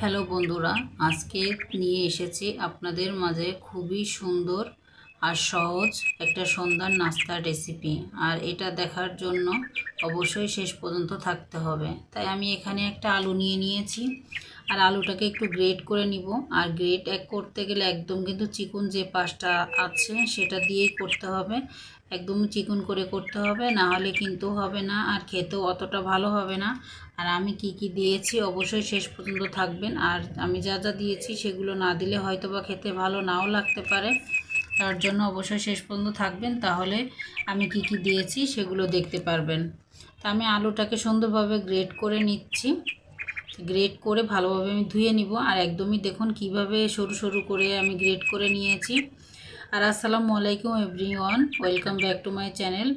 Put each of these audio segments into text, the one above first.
Hello বন্ধুরা, আজকে নিয়ে এসেছি আপনাদের মাঝে খুবই সুন্দর আর সহজ একটা সন্ধ্যার নাস্তার রেসিপি আর এটা দেখার জন্য অবশ্যই শেষ পর্যন্ত থাকতে হবে। তাই আমি এখানে একটা আলু নিয়ে নিয়েছি আর আলুটাকে একটু গ্রেট করে নিব আর গ্রেট এক করতে গেলে একদম কিন্তু চিকন যে পাশটা আছে সেটা দিয়েই করতে হবে। একদম চিকন করে করতে হবে না হলে কিন্তু হবে না আর খেতেও অতটা ভালো হবে না। আর আমি কি কি দিয়েছি অবশ্যই শেষ পর্যন্ত থাকবেন। আর আমি যা যা দিয়েছি সেগুলো না দিলে হয়তো বা খেতে ভালো নাও লাগতে পারে। তার জন্য অবশ্যই শেষ পর্যন্ত থাকবেন, তাহলে আমি কি কি দিয়েছি সেগুলো দেখতে পারবেন। তা আমি আলুটাকে সুন্দরভাবে গ্রেড করে নিচ্ছি। গ্রেড করে ভালোভাবে আমি ধুয়ে নিব। আর একদমই দেখুন কীভাবে সরু সরু করে আমি গ্রেড করে নিয়েছি। আর আসসালামু আলাইকুম everyone, welcome back to my channel.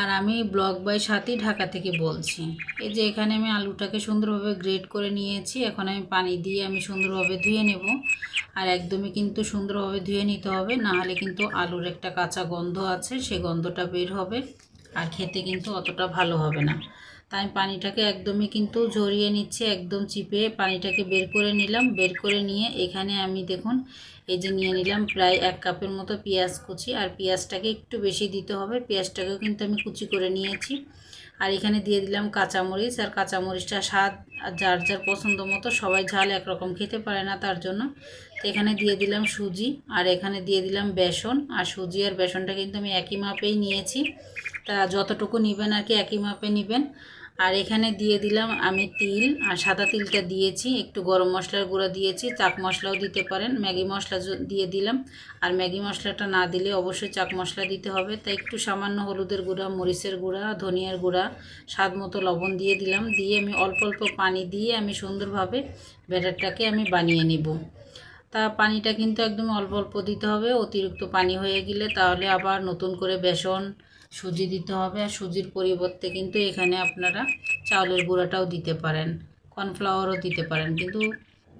আর আমি ব্লগ বাই সাথী ঢাকা থেকে বলছি। এই যে এখানে আমি আলুটাকে সুন্দরভাবে গ্রেড করে নিয়েছি, এখন আমি পানি দিয়ে আমি সুন্দরভাবে ধুয়ে নেব। আর একদমই কিন্তু সুন্দরভাবে ধুয়ে নিতে হবে, না হলে কিন্তু আলুর একটা কাঁচা গন্ধ আছে, সে গন্ধটা বের হবে। আর খেতে কিন্তু অতটা ভালো হবে না। তাই পানিটাকে একদমই কিন্তু ঝরিয়ে নিচ্ছে, একদম চিপে পানিটাকে বের করে নিলাম। বের করে নিয়ে এখানে আমি দেখুন, এই যে নিয়ে নিলাম প্রায় এক কাপের মতো পেঁয়াজ কুচি। আর পেঁয়াজটাকে একটু বেশি দিতে হবে, পেঁয়াজটাকেও কিন্তু আমি কুচি করে নিয়েছি। আর এখানে দিয়ে দিলাম কাঁচামরিচ। আর কাঁচামরিচটা স্বাদ আর যার যার পছন্দ মতো, সবাই ঝাল একরকম খেতে পারে না তার জন্য। তো এখানে দিয়ে দিলাম সুজি। আর এখানে দিয়ে দিলাম বেসন। আর সুজি আর বেসনটা কিন্তু আমি একই মাপেই নিয়েছি। তা যতটুকু নেবেন আর কি, একই মাপে নেবেন। আর এখানে দিয়ে দিলাম আমি তিল, আর সাদা তিলটা দিয়েছি, একটু গরম মশলার গুঁড়ো দিয়েছি, চাক মশলাও দিতে পারেন। ম্যাগি মশলা দিয়ে দিলাম। আর ম্যাগি মশলাটা না দিলে অবশ্যই চাক মশলা দিতে হবে। তাই একটু সামান্য হলুদের গুঁড়া, মরিচের গুঁড়া, ধনিয়ার গুঁড়া, স্বাদ মতো লবণ দিয়ে দিলাম। দিয়ে আমি অল্প অল্প পানি দিয়ে আমি সুন্দরভাবে ব্যাটারটাকে আমি বানিয়ে নিব। তা পানিটা কিন্তু একদম অল্প অল্প দিতে হবে, অতিরিক্ত পানি হয়ে গেলে তাহলে আবার নতুন করে বেসন সুজি দিতে হবে আর সুজির পরিবর্তে কিন্তু এখানে আপনারা চাউলের গুঁড়াটাও দিতে পারেন, কর্নফ্লাওয়ারও দিতে পারেন। কিন্তু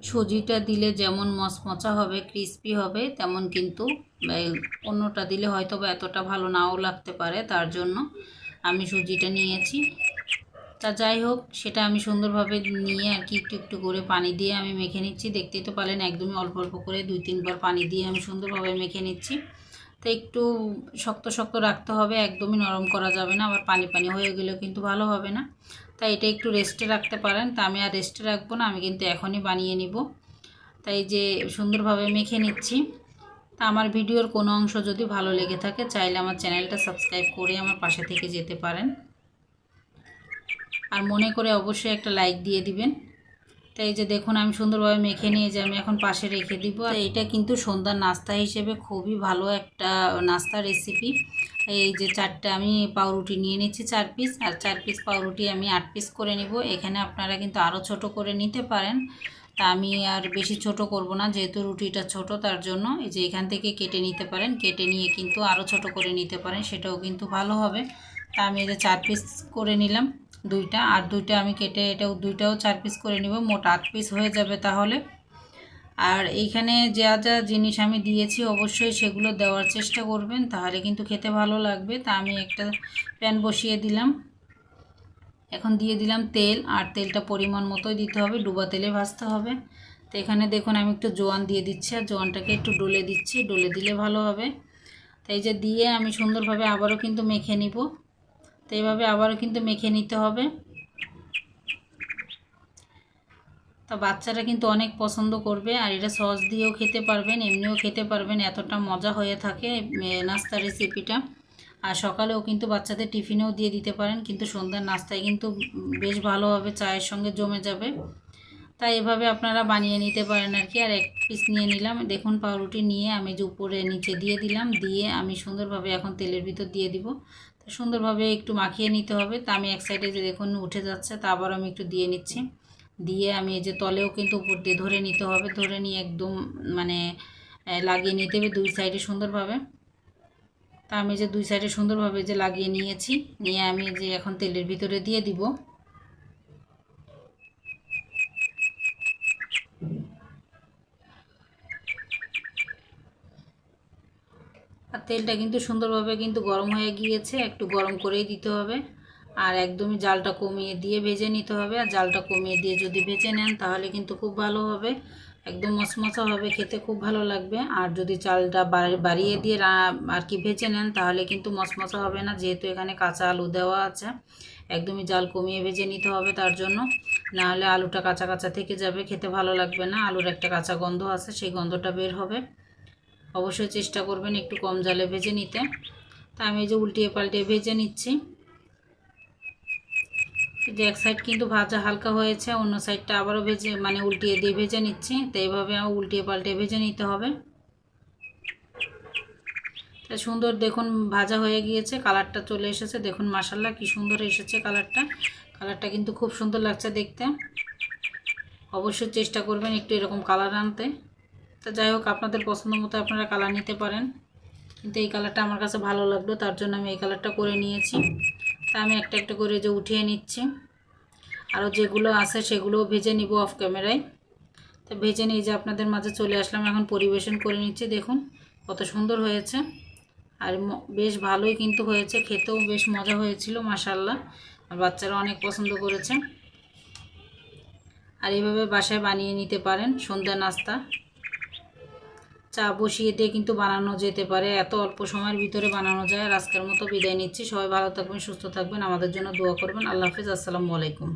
সুজিটা দিলে যেমন মচমচা হবে, ক্রিস্পি হবে, তেমন কিন্তু অন্যটা দিলে হয়তো বা এতটা ভালো নাও লাগতে পারে, তার জন্য আমি সুজিটা নিয়েছি। তা যাই হোক, সেটা আমি সুন্দরভাবে নিয়ে আর কি একটু একটু করে পানি দিয়ে আমি মেখে নিচ্ছি। দেখতেই তো পারেন একদমই অল্প অল্প করে দুই তিনবার পানি দিয়ে আমি সুন্দরভাবে মেখে নিচ্ছি। তো একটু শক্ত শক্ত রাখতে হবে, একদমই নরম করা যাবে না, আবার পানি পানি হয়ে গেলেও কিন্তু ভালো হবে না। তাই এটা একটু রেস্টে রাখতে পারেন, তা আমি আর রেস্টে রাখব না, আমি কিন্তু এখনই বানিয়ে নিব। তাই যে সুন্দরভাবে মেখে নিচ্ছি। তা আমার ভিডিওর কোনো অংশ যদি ভালো লেগে থাকে, চাইলে আমার চ্যানেলটা সাবস্ক্রাইব করে আমার পাশে থেকে যেতে পারেন। আর মনে করে অবশ্যই একটা লাইক দিয়ে দিবেন। তাই যে দেখুন, আমি সুন্দরভাবে মেখে নিয়ে যে আমি এখন পাশে রেখে দিব। আর এটা কিন্তু সন্ধ্যার নাস্তা হিসেবে খুবই ভালো একটা নাস্তা রেসিপি এই যে চারটা আমি পাউরুটি নিয়ে নিচ্ছি চার পিস আর চার পিস পাউরুটি আমি আট পিস করে নিব। এখানে আপনারা কিন্তু আরও ছোট করে নিতে পারেন। তা আমি আর বেশি ছোট করব না, যেহেতু রুটিটা ছোট, তার জন্য এই যে এখান থেকে কেটে নিতে পারেন। কেটে নিয়ে কিন্তু আরও ছোট করে নিতে পারেন, সেটাও কিন্তু ভালো হবে। তা আমি এই যে চার পিস করে নিলাম। দুইটা, আর দুইটা আমি কেটে এটাও দুইটাও চার পিস করে নিব, মোট আট পিস হয়ে যাবে তাহলে। আর এইখানে যা যা জিনিস আমি দিয়েছি অবশ্যই সেগুলো দেওয়ার চেষ্টা করবেন, তাহলে কিন্তু খেতে ভালো লাগবে। তা আমি একটা প্যান বসিয়ে দিলাম। এখন দিয়ে দিলাম তেল, আর তেলটা পরিমাণ মতোই দিতে হবে, ডুবা তেলে ভাজতে হবে। তো এখানে দেখুন আমি একটু জোয়ান দিয়ে দিচ্ছি, আর জোয়ানটাকে একটু ডলে দিচ্ছি, ডলে দিলে ভালো হবে। তাই যে দিয়ে আমি সুন্দরভাবে আবারও কিন্তু মেখে নিব। তো এইভাবে আবারও কিন্তু মেখে নিতে হবে। তা বাচ্চারা কিন্তু অনেক পছন্দ করবে আর এটা সস দিয়েও খেতে পারবেন, এমনিও খেতে পারবেন, এতটা মজা হয়ে থাকে নাস্তা রেসিপিটা আর সকালেও কিন্তু বাচ্চাদের টিফিনেও দিয়ে দিতে পারেন, কিন্তু সন্ধ্যার নাস্তায় কিন্তু বেশ ভালোভাবে চায়ের সঙ্গে জমে যাবে। তাই এভাবে আপনারা বানিয়ে নিতে পারেন আর কি। আর এক পিস নিয়ে নিলাম। দেখুন, পাউরুটি নিয়ে আমি যে উপরে নিচে দিয়ে দিলাম, দিয়ে আমি সুন্দরভাবে এখন তেলের ভিতর দিয়ে দিব। সুন্দরভাবে একটু মাখিয়ে নিতে হবে। তা আমি এক সাইডে যে দেখুন উঠে যাচ্ছে, তা আবার আমি একটু দিয়ে নিচ্ছি। দিয়ে আমি এই যে তলেও কিন্তু উপর দিয়ে ধরে নিতে হবে, ধরে নিয়ে একদম মানে লাগিয়ে নিতে হবে দুই সাইডে সুন্দরভাবে। তা আমি যে দুই সাইডে সুন্দরভাবে যে লাগিয়ে নিয়েছি, নিয়ে আমি যে এখন তেলের ভিতরে দিয়ে দিব। আর তেলটা কিন্তু সুন্দরভাবে কিন্তু গরম হয়ে গিয়েছে, একটু গরম করেই দিতে হবে। আর একদমই জালটা কমিয়ে দিয়ে ভেজে নিতে হবে। আর জালটা কমিয়ে দিয়ে যদি ভেজে নেন তাহলে কিন্তু খুব ভালো হবে। একদম মচমচা হবে, খেতে খুব ভালো লাগবে। আর যদি চালটা বাড়িয়ে দিয়ে আর কি ভেজে নেন তাহলে কিন্তু মচমচা হবে না, যেহেতু এখানে কাঁচা আলু দেওয়া আছে। একদমই জাল কমিয়ে ভেজে নিতে হবে তার জন্য। নাহলে আলুটা কাঁচা কাঁচা থেকে যাবে, খেতে ভালো লাগবে না। আলুর একটা কাঁচা গন্ধ আছে, সেই গন্ধটা বের হবে। অবশ্যই চেষ্টা করবেন একটু কম জালে ভেজে নিতে। তা আমি এই যে উল্টিয়ে পাল্টিয়ে ভেজে নিচ্ছি। যে এক সাইড কিন্তু ভাজা হালকা হয়েছে, অন্য সাইডটা আবারও ভেজে মানে উল্টিয়ে দিয়ে ভেজে নিচ্ছি। তো এইভাবে আমার উল্টিয়ে পাল্টে ভেজে নিতে হবে। তা সুন্দর দেখুন ভাজা হয়ে গিয়েছে, কালারটা চলে এসেছে। দেখুন মাসাল্লা কি সুন্দর এসেছে কালারটা। কালারটা কিন্তু খুব সুন্দর লাগছে দেখতে। অবশ্যই চেষ্টা করবেন একটু এরকম কালার আনতে। তা যাই হোক, আপনাদের পছন্দ মতো আপনারা কালার নিতে পারেন। কিন্তু এই কালারটা আমার কাছে ভালো লাগল, তার জন্য আমি এই কালারটা করে নিয়েছি। তা আমি একটা একটা করে যে উঠিয়ে নিচ্ছি। আরও যেগুলো আছে সেগুলোও ভেজে নিব অফ ক্যামেরায় তো ভেজে নিয়ে যে আপনাদের মাঝে চলে আসলাম, এখন পরিবেশন করে নিচ্ছি, দেখুন কত সুন্দর হয়েছে। আর বেশ ভালোই কিন্তু হয়েছে, খেতেও বেশ মজা হয়েছিল মাসাল্লাহ আর বাচ্চারা অনেক পছন্দ করেছে। আর এইভাবে বাসায় বানিয়ে নিতে পারেন, সন্ধ্যা নাস্তা। চা বসিয়ে দিয়ে কিন্তু বানানো যেতে পারে। এত অল্প সময়ের ভিতরে বানানো যায়। আর আজকের মতো বিদায় নিচ্ছি। সবাই ভালো থাকবেন, সুস্থ থাকবেন। আমাদের জন্য দোয়া করবেন। আল্লাহ হাফিজ। আসসালামু আলাইকুম।